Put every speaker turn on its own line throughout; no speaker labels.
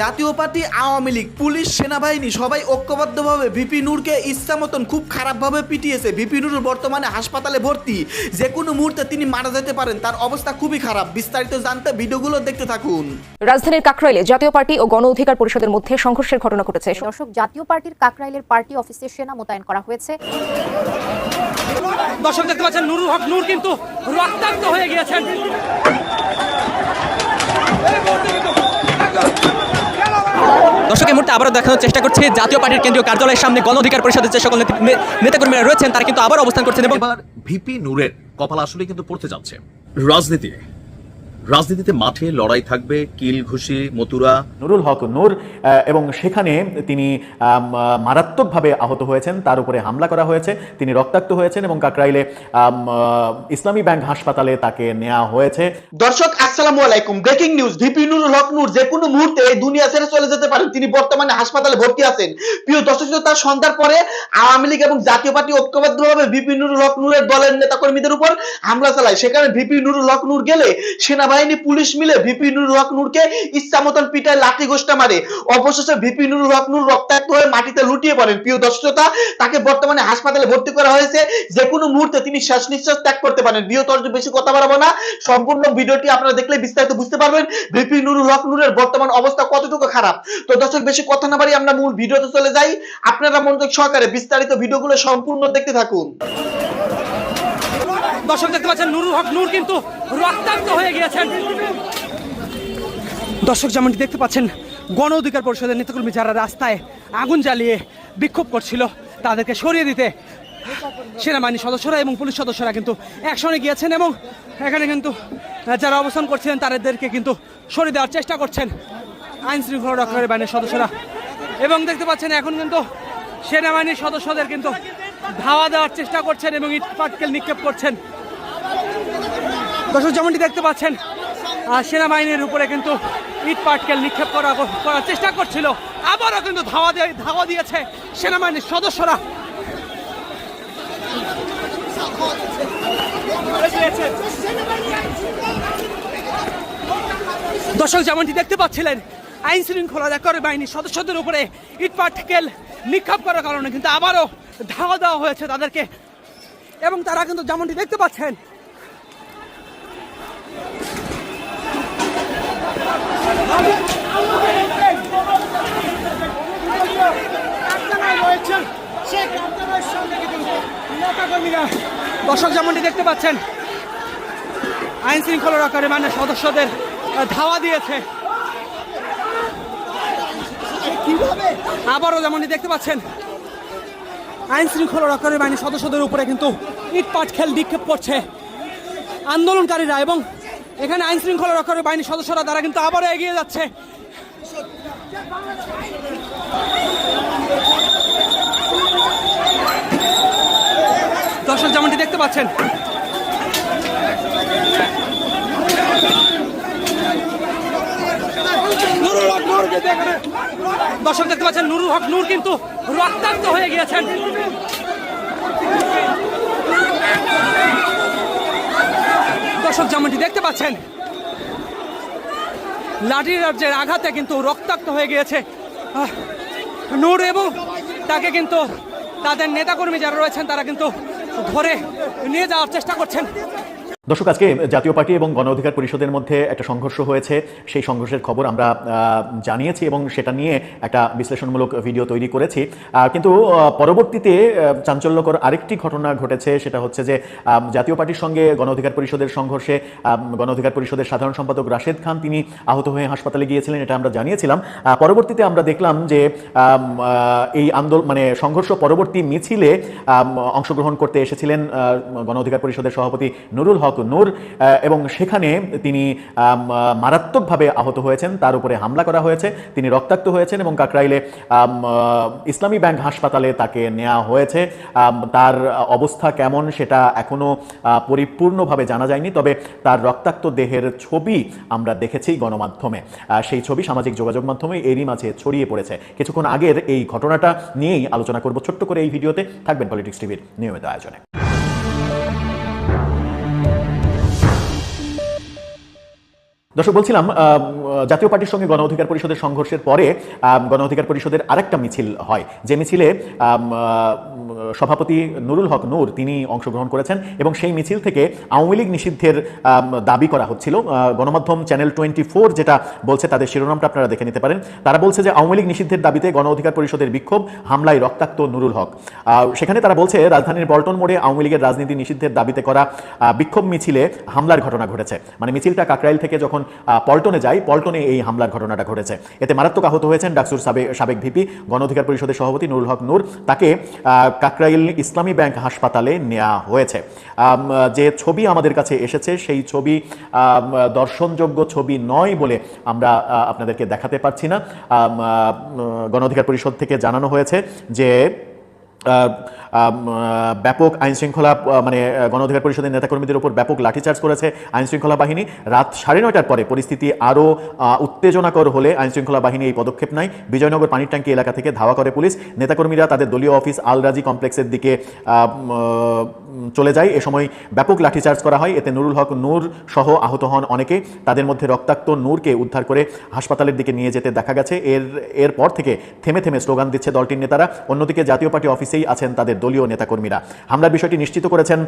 জাতীয় party Awami League police সেনাবাহিনী সবাই ঐক্যবদ্ধভাবে ভিপি নূরকে ইচ্ছা মতন খুব খারাপভাবে পিটিয়েছে। ভিপি নূর বর্তমানে হাসপাতালে ভর্তি। যে কোনো মুহূর্তে তিনি মারা যেতে পারেন। তার অবস্থা খুবই খারাপ। বিস্তারিত জানতে ভিডিওগুলো দেখতে থাকুন।
রাজধানীর কাকরাইলে জাতীয় পার্টি ও গণ অধিকার পরিষদের মধ্যে সংঘর্ষের ঘটনা ঘটেছে।
দর্শক জাতীয় পার্টির কাকরাইলের পার্টি অফিসে সেনা মোতায়েন করা হয়েছে।
দর্শক দেখতে পাচ্ছেন নুরুল হক নূর কিন্তু রক্তাক্ত হয়ে গিয়েছেন। দর্শক এই মুহূর্তে আবারও দেখানোর চেষ্টা করছে। জাতীয় পার্টির কেন্দ্রীয় কার্যালয়ের সামনে গণ অধিকার পরিষদের যে সকল নেতাকর্মীরা রয়েছেন তারা কিন্তু আবার অবস্থান করছেন এবং
ভিপি নূরের কপাল আসলে কিন্তু পড়তে যাচ্ছে। রাজনীতি রাজনীতিতে মাঠে লড়াই থাকবে কিল ঘুষি মতুরা।
নুরুল হক নূর এবং সেখানে তিনি মারাত্মকভাবে আহত হয়েছেন। তার উপরে হামলা করা হয়েছে। তিনি রক্তাক্ত হয়েছেন এবং কাকরাইলে ইসলামী ব্যাংক হাসপাতালে তাকে নেওয়া হয়েছে।
দর্শক আসসালামু আলাইকুম। Breaking news VP Nurul Haq Nur যে কোনো মুহূর্তে এই দুনিয়া ছেড়ে চলে যেতে পারেন। তিনি বর্তমানে হাসপাতালে ভর্তি আছেন। প্রিয় দর্শক তার সন্ধ্যার পরে আওয়ামী লীগ এবং জাতীয় পার্টি ঐক্যবদ্ধভাবে ভিপি নুরুল হক নূরের দলের নেতাকর্মীদের উপর হামলা চালায়। সেখানে ভিপি নুরুল হক নূর গেলে সেনাবাহিনী পুলিশ মিলে ভিপি নুরুল হক নূরকে ইচ্ছা মতন পিটায় লাঠি গোষ্ঠা মারে। অবশেষে ভিপি নুরুল হক নূর রক্তাক্ত হয়ে মাটিতে লুটিয়ে পড়েন। প্রিয় দর্শক শ্রোতা, তাকে বর্তমানে হাসপাতালে ভর্তি করা হয়েছে। যে কোনো মুহূর্তে তিনি শ্বাস নিঃশ্বাস ত্যাগ করতে পারেন। বৃহত্তর বেশি কথা বাড়াবো না। সম্পূর্ণ ভিডিওটি আপনারা দেখলে বিস্তারিত বুঝতে পারবেন ভিপি নুরুল হক নূরের বর্তমান অবস্থা কতটুকু খারাপ। তো দর্শক বেশি কথা না বাড়ি আমরা মূল ভিডিওতে চলে যাই। আপনারা মনোযোগ সহকারে বিস্তারিত ভিডিওগুলো সম্পূর্ণ দেখতে থাকুন।
দর্শক দেখতে পাচ্ছেন, নুরুল হক, নূর কিন্তু রক্তাক্ত হয়ে গিয়েছেন। দর্শক যেমনটি দেখতে পাচ্ছেন, গণ অধিকার পরিষদের নেতাকর্মী যারা রাস্তায় আগুন জ্বালিয়ে বিক্ষোভ করছিল, তাদেরকে সরিয়ে দিতে সেনাবাহিনী সদস্যরা এবং পুলিশ সদস্যরা কিন্তু একসঙ্গে গিয়েছেন এবং এখানে কিন্তু যারা অবস্থান করছিলেন, তাদেরকে কিন্তু সরিয়ে দেওয়ার চেষ্টা করছেন আইন শৃঙ্খলা রক্ষাকারী বাহিনীর সদস্যরা। এবং দেখতে পাচ্ছেন, এখন কিন্তু সেনাবাহিনীর সদস্যদের কিন্তু ধাওয়া দেওয়ার চেষ্টা করছেন এবং ইট পাটকেল নিক্ষেপ করছেন। দর্শক, যেমনটি দেখতে পাচ্ছেন সেনাবাহিনীর উপরে কিন্তু ইট পাটকেল নিক্ষেপ করা করার চেষ্টা করছিল। আবারও কিন্তু ধাওয়া দিয়ে ধাওয়া দিয়েছে সেনাবাহিনীর সদস্যরা। দর্শক, যেমনটি দেখতে পাচ্ছিলেন, আইন শৃঙ্খলা রক্ষাকারী বাহিনীর সদস্যদের উপরে ইট পাটকেল নিক্ষেপ করার কারণে কিন্তু আবারও ধাওয়া দেওয়া হয়েছে তাদেরকে। এবং তারা কিন্তু যেমনটি দেখতে পাচ্ছেন দর্শক যেমনটি দেখতে পাচ্ছেন, আইন শৃঙ্খলা রক্ষাকারী বাহিনীর সদস্যদের ধাওয়া দিয়েছে। আবারও যেমনটি দেখতে পাচ্ছেন, আইন শৃঙ্খলা রক্ষাকারী বাহিনীর সদস্যদের উপরে কিন্তু ইট পাট খেল নিক্ষেপ করছে। আন্দোলনকারীরা এবং এখানে আইন শৃঙ্খলা রক্ষাকারী বাহিনীর সদস্যরা তারা কিন্তু আবারও এগিয়ে যাচ্ছে। দর্শক যেমনটি দেখতে পাচ্ছেন দর্শক দেখতে পাচ্ছেন, নুরুল হক নূর কিন্তু রক্তাক্ত হয়ে গিয়েছেন। দর্শক যেমনটি দেখতে পাচ্ছেন লাঠির রাজ্যের আঘাতে কিন্তু রক্তাক্ত হয়ে গিয়েছে। নূর এবং তাকে কিন্তু তাদের নেতাকর্মী যারা রয়েছেন, তারা কিন্তু ধরে নিয়ে যাওয়ার চেষ্টা করছেন।
দর্শক, আজকে জাতীয় পার্টি এবং গণ অধিকার পরিষদের মধ্যে একটা সংঘর্ষ হয়েছে। সেই সংঘর্ষের খবর আমরা জানিয়েছি এবং সেটা নিয়ে একটা বিশ্লেষণমূলক ভিডিও তৈরি করেছি। কিন্তু পরবর্তীতে চাঞ্চল্যকর আরেকটি ঘটনা ঘটেছে। সেটা হচ্ছে যে জাতীয় পার্টির সঙ্গে গণ অধিকার পরিষদের সংঘর্ষে গণ অধিকার পরিষদের সাধারণ সম্পাদক রাশেদ খান তিনি আহত হয়ে হাসপাতালে গিয়েছিলেন, এটা আমরা জানিয়েছিলাম। পরবর্তীতে আমরা দেখলাম যে এই আন্দোলন মানে সংঘর্ষ পরবর্তী মিছিলে অংশগ্রহণ করতে এসেছিলেন গণ অধিকার পরিষদের সভাপতি নুরুল হক নূর এবং সেখানে তিনি মারাত্মকভাবে আহত হয়েছেন। তার উপরে হামলা করা হয়েছে। তিনি রক্তাক্ত হয়েছেন এবং কাকরাইলে ইসলামী ব্যাংক হাসপাতালে তাকে নেওয়া হয়েছে। তার অবস্থা কেমন সেটা এখনও আহ, পরিপূর্ণভাবে জানা যায়নি। তবে তার রক্তাক্ত দেহের ছবি আমরা দেখেছি গণমাধ্যমে। সেই ছবি সামাজিক যোগাযোগ মাধ্যমে এরই মাঝে ছড়িয়ে পড়েছে। কিছুক্ষণ আগের এই ঘটনাটা নিয়েই আলোচনা করব ছোট্ট করে এই ভিডিওতে। থাকবেন পলিটিক্স টিভির নিয়মিত আয়োজনে। দর্শক, বলছিলাম জাতীয় পার্টির সঙ্গে গণ অধিকার পরিষদের সংঘর্ষের পরে গণ অধিকার পরিষদের আরেকটা মিছিল হয়। যে মিছিলে সভাপতি নুরুল হক নূর তিনি অংশগ্রহণ করেছেন এবং সেই মিছিল থেকে আওয়ামী লীগ নিষিদ্ধের দাবি করা হচ্ছিল। গণমাধ্যম চ্যানেল টোয়েন্টি ফোর যেটা বলছে তাদের শিরোনামটা আপনারা দেখে নিতে পারেন। তারা বলছে যে আওয়ামী লীগ নিষিদ্ধের দাবিতে গণ অধিকার পরিষদের বিক্ষোভ, হামলায় রক্তাক্ত নুরুল হক। সেখানে তারা বলছে, রাজধানীর পল্টন মোড়ে আওয়ামী লীগের রাজনীতি নিষিদ্ধের দাবিতে করা বিক্ষোভ মিছিলে হামলার ঘটনা ঘটেছে। মানে মিছিলটা কাকরাইল থেকে যখন পল্টনে যায় পল্টনে এই হামলার ঘটনাটা ঘটেছে। এতে মারাত্মক আহত হয়েছেন ডাকসুর সাবে- সাবেক ভিপি গণ অধিকার পরিষদের সভাপতি নুরুল হক নূর। তাকে কাকরাইল ইসলামী ব্যাংক হাসপাতালে নেওয়া হয়েছে। যে ছবি আমাদের কাছে এসেছে সেই ছবি দর্শনযোগ্য ছবি নয় বলে আমরা আপনাদেরকে দেখাতে পারছি না। আম, আহ, গণ অধিকার পরিষদ থেকে জানানো হয়েছে যে ব্যাপক আইন শৃঙ্খলা মানে আহ, গণ অধিকার পরিষদের নেতাকর্মীদের উপর ব্যাপক লাঠিচার্জ করেছে আইন শৃঙ্খলা বাহিনী। রাত সাড়ে নয়টার পরে পরিস্থিতি আরও উত্তেজনাকর হলে আইন শৃঙ্খলা বাহিনী এই পদক্ষেপ নেয়। বিজয়নগর পানির ট্যাঙ্কি এলাকা থেকে ধাওয়া করে পুলিশ। নেতাকর্মীরা তাদের দলীয় অফিস আলরাজি কমপ্লেক্সের দিকে চলে যায়। এ সময় ব্যাপক লাঠিচার্জ করা হয়। এতে নুরুল হক নূর সহ আহত হন অনেকে। তাদের মধ্যে রক্তাক্ত নূরকে উদ্ধার করে হাসপাতালের দিকে নিয়ে যেতে দেখা গেছে। এর এরপর থেকে থেমে থেমে স্লোগান দিচ্ছে দলটির নেতারা। অন্যদিকে জাতীয় পার্টি অফিসেই আছেন তাদের দলীয় নেতাকর্মীরা। হামলার বিষয়টি নিশ্চিত করেছেন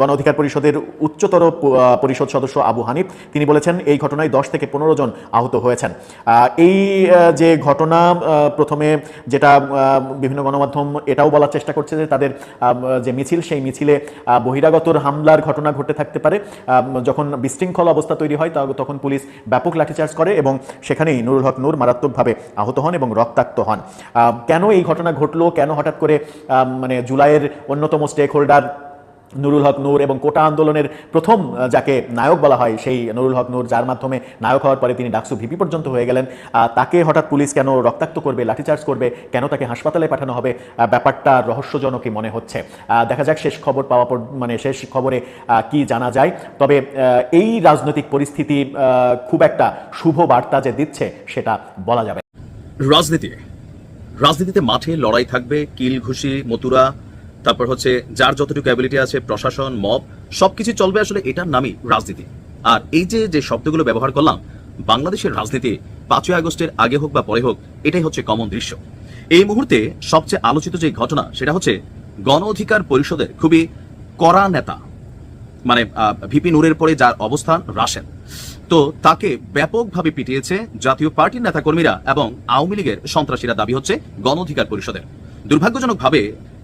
গণ অধিকার পরিষদের উচ্চতর পরিষদ সদস্য আবু হানিফ। তিনি বলেছেন, এই ঘটনায় দশ থেকে পনেরো জন আহত হয়েছেন। এই যে ঘটনা প্রথমে যেটা বিভিন্ন গণমাধ্যম এটাও বলার চেষ্টা করছে যে তাদের যে মিছিল, সেই মিছিলে বহিরাগতর হামলার ঘটনা ঘটে থাকতে পারে। যখন বিশৃঙ্খল অবস্থা তৈরি হয় তখন পুলিশ ব্যাপক লাঠিচার্জ করে এবং সেখানেই নুরুল হক নূর মারাত্মকভাবে আহত হন এবং রক্তাক্ত হন। কেন এই ঘটনা ঘটলো? কেন হঠাৎ করে মানে জুলাইয়ের অন্যতম স্টেক হোল্ডার নুরুল হক নূর এবং কোটা আন্দোলনের প্রথম যাকে নায়ক বলা হয়, সেই নুরুল হক নূর, যার মাধ্যমে নায়ক হওয়ার পরে তিনি ডাকসু ভিপি পর্যন্ত হয়ে গেলেন। তাকে হঠাৎ পুলিশ কেন রক্তাক্ত করবে, লাঠিচার্জ করবে, কেন তাকে হাসপাতালে পাঠানো হবে ব্যাপারটা রহস্যজনকই মনে হচ্ছে? দেখা যাক শেষ খবর পাওয়া মানে শেষ খবরে কি জানা যায়। তবে এই রাজনৈতিক পরিস্থিতি খুব একটা শুভ বার্তা যে দিচ্ছে, সেটা বলা যাবে
রাজনীতি রাজনীতিতে মাঠে লড়াই থাকবে, কিল ঘুষি, মতুরা, তারপর হচ্ছে যার যতটুকু অ্যাবিলিটি আছে, প্রশাসন মব সবকিছু চলবে আসলে এটার নামই রাজনীতি। আর এই যে যে শব্দগুলো ব্যবহার করলাম, বাংলাদেশের রাজনীতি পাঁচই আগস্টের আগে হোক বা পরে হোক, এটাই হচ্ছে কমন দৃশ্য। এই মুহূর্তে সবচেয়ে আলোচিত যে ঘটনা, সেটা হচ্ছে গণ অধিকার পরিষদের খুবই কড়া নেতা মানে ভিপি নূরের পরে যার অবস্থান রাশেন তো তাকে ব্যাপকভাবে পিটিয়েছে জাতীয় পার্টির নেতাকর্মীরা এবং আওয়ামী লীগের সন্ত্রাসীরা দাবি হচ্ছে গণ অধিকার পরিষদের। দুর্ভাগ্যজনকভাবে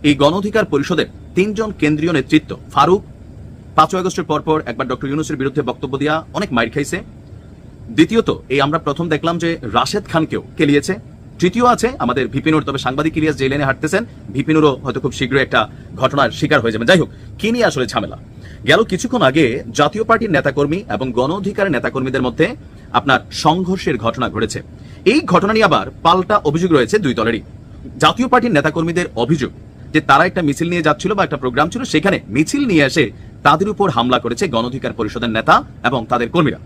এই গণ অধিকার পরিষদের তিনজন কেন্দ্রীয় নেতৃত্ব ফারুক, পাঁচই আগস্টের পরপর একবার ডক্টর ইউনুসের বিরুদ্ধে বক্তব্য দিয়া অনেক মাইর খাইছে। দ্বিতীয়ত, এই আমরা প্রথম দেখলাম যে রাশেদ খানকেও কেলিয়েছে। তৃতীয় আছে আমাদের ভিপিনুর, তবে সাংবাদিক ইলিয়াস যে লাইনে হাঁটতেছেন, ভিপিনুরও হয়তো খুব শীঘ্রই একটা ঘটনার শিকার হয়ে যাবেন। যাই হোক, কি নিয়ে আসলে ঝামেলা? গেল কিছুক্ষণ আগে জাতীয় পার্টির নেতাকর্মী এবং গণ অধিকারের নেতাকর্মীদের মধ্যে আপনার সংঘর্ষের ঘটনা ঘটেছে। এই ঘটনা নিয়ে আবার পাল্টা অভিযোগ রয়েছে দুই দলেরই। জাতীয় পার্টির নেতাকর্মীদের অভিযোগ যে তারা একটা মিছিল নিয়ে যাচ্ছিল বা একটা প্রোগ্রাম ছিল, সেখানে মিছিল নিয়ে এসে তাদের উপর হামলা করেছে গণ অধিকার পরিষদের নেতা এবং তাদের কর্মীরা।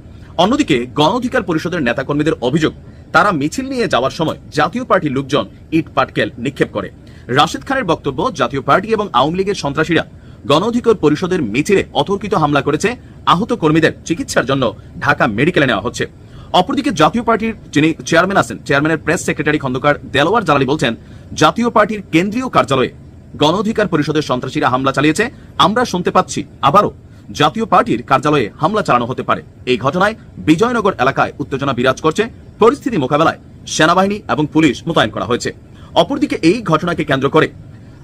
অন্যদিকে গণ অধিকার পরিষদের নেতাকর্মীদের অভিযোগ, তারা মিছিল নিয়ে যাওয়ার সময় জাতীয় পার্টির লোকজন ইট পাটকেল নিক্ষেপ করে। রাশেদ খানের বক্তব্য, জাতীয় পার্টি এবং আওয়ামী লীগের সন্ত্রাসীরা গণ অধিকার পরিষদের মিছিলে অতর্কিত হামলা করেছে আহত কর্মীদের চিকিৎসার জন্য ঢাকা মেডিকেলে নেওয়া হচ্ছে। অপরদিকে জাতীয় পার্টির যিনি চেয়ারম্যান আছেন, চেয়ারম্যানের প্রেস সেক্রেটারি খন্দকার দেলোয়ার জালালি বলছেন, জাতীয় পার্টির কেন্দ্রীয় কার্যালয়ে গণ অধিকার পরিষদের সন্ত্রাসীরা হামলা চালিয়েছে, আমরা শুনতে পাচ্ছি আবারও জাতীয় পার্টির কার্যালয়ে হামলা চালানো হতে পারে। এই ঘটনায় বিজয়নগর এলাকায় উত্তেজনা বিরাজ করছে, পরিস্থিতি মোকাবেলায় সেনাবাহিনী এবং পুলিশ মোতায়েন করা হয়েছে। অপরদিকে এই ঘটনাকে কেন্দ্র করে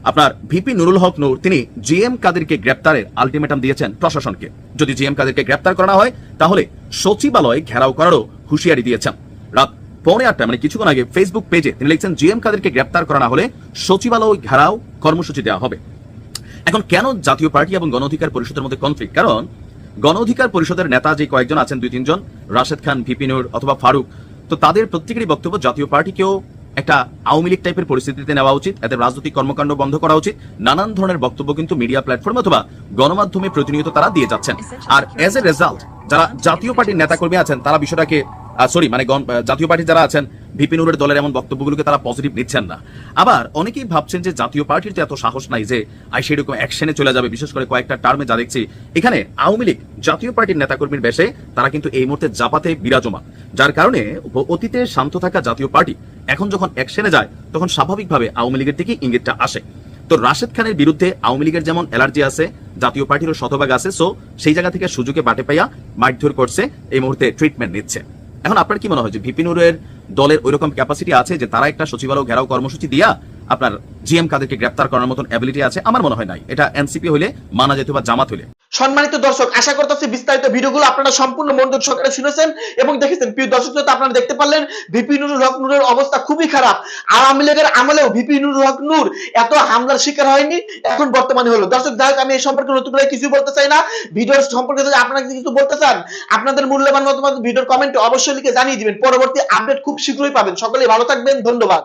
আপনার ভিপি নুরুল হক নূর, তিনি জিএম কাদেরকে গ্রেপ্তারের আলটিমেটাম দিয়েছেন প্রশাসনকে। যদি জিএম কাদেরকে গ্রেপ্তার করা হয়, তাহলে সচিবালয় ঘেরাও করারও হুঁশিয়ারি দিয়েছেন। রাত পৌনে আটটা মানে কিছুক্ষণ আগে ফেসবুক পেজে তিনি লিখছেন, জিএম কাদেরকে গ্রেপ্তার করা না হলে সচিবালয় ঘেরাও কর্মসূচি দেওয়া হবে। এখন কেন জাতীয় পার্টি এবং গণ অধিকার পরিষদের মধ্যে কনফ্লিক্ট কারণ গণ অধিকার পরিষদের নেতা যে কয়েকজন আছেন, দুই তিনজন, রাশেদ খান ভিপিনুর অথবা ফারুক, তো তাদের প্রত্যেকেরই বক্তব্য জাতীয় পার্টিকেও একটা আওয়ামী লীগ টাইপের পরিস্থিতিতে নেওয়া উচিত, এদের রাজনৈতিক কর্মকাণ্ড বন্ধ করা উচিত, নানান ধরনের বক্তব্য কিন্তু মিডিয়া প্ল্যাটফর্ম অথবা গণমাধ্যমে প্রতিনিয়ত তারা দিয়ে যাচ্ছেন। আর এজ এ রেজাল্ট যারা জাতীয় পার্টির নেতাকর্মী আছেন, তারা বিষয়টাকে সরি মানে জাতীয় পার্টি যারা আছেন ভিপি নুরের দলের এমন বক্তব্যগুলোকে তারা পজিটিভ নিচ্ছেন না। আবার অনেকেই ভাবছেন যে জাতীয় পার্টির তো এত সাহস নাই যে আই সেরকম অ্যাকশনে চলে যাবে, বিশেষ করে কয়েকটা টার্মে যা দেখছি। এখানে আওয়ামী লীগ জাতীয় পার্টির নেতাকর্মীর বেশে তারা কিন্তু এই মুহূর্তে জাপাতে বিরাজমান। যার কারণে অতীতে শান্ত থাকা জাতীয় পার্টি এখন যখন অ্যাকশনে যায়, তখন স্বাভাবিকভাবে আওয়ামী লীগের দিকে ইঙ্গিতটা আসে। তো রাশেদ খানের বিরুদ্ধে আওয়ামী লীগের যেমন অ্যালার্জি আছে, জাতীয় পার্টিরও শতভাগ আছে সো সেই জায়গা থেকে সুযোগে বাটে পাইয়া মারধর করছে, এই মুহূর্তে ট্রিটমেন্ট নিচ্ছে। এখন আপনার কি মনে হয় যে ভিপিনুরের দলের ওই রকম ক্যাপাসিটি আছে যে তারা একটা সচিবালয় ঘেরাও কর্মসূচি দিয়া আপনার জিএম কাদেরকে গ্রেপ্তার করার মতন অ্যাবিলিটি আছে? আমার মনে হয় নাই। এটা এনসিপি হলে মানা যেত বা জামাত হলে
সম্মানিত দর্শক, আশা করতেছি বিস্তারিত ভিডিওগুলো আপনারা সম্পূর্ণ মনোযোগ সহকারে শুনেছেন এবং দেখেছেন। প্রিয় দর্শক শ্রোতা আপনারা দেখতে পারলেন, ভিপি নুরুল হক নূরের অবস্থা খুবই খারাপ। আওয়ামী লীগের আমলেও ভিপি নুরুল হক নূর এত হামলার শিকার হয়নি, এখন বর্তমানে হলো। দর্শক, যাই আমি এই সম্পর্কে নতুন করে কিছু বলতে চাই না। ভিডিওর সম্পর্কে যদি আপনারা কিছু বলতে চান, আপনাদের মূল্যবান মতামত ভিডিওর কমেন্টে অবশ্যই লিখে জানিয়ে দিবেন। পরবর্তী আপডেট খুব শীঘ্রই পাবেন। সকলেই ভালো থাকবেন, ধন্যবাদ।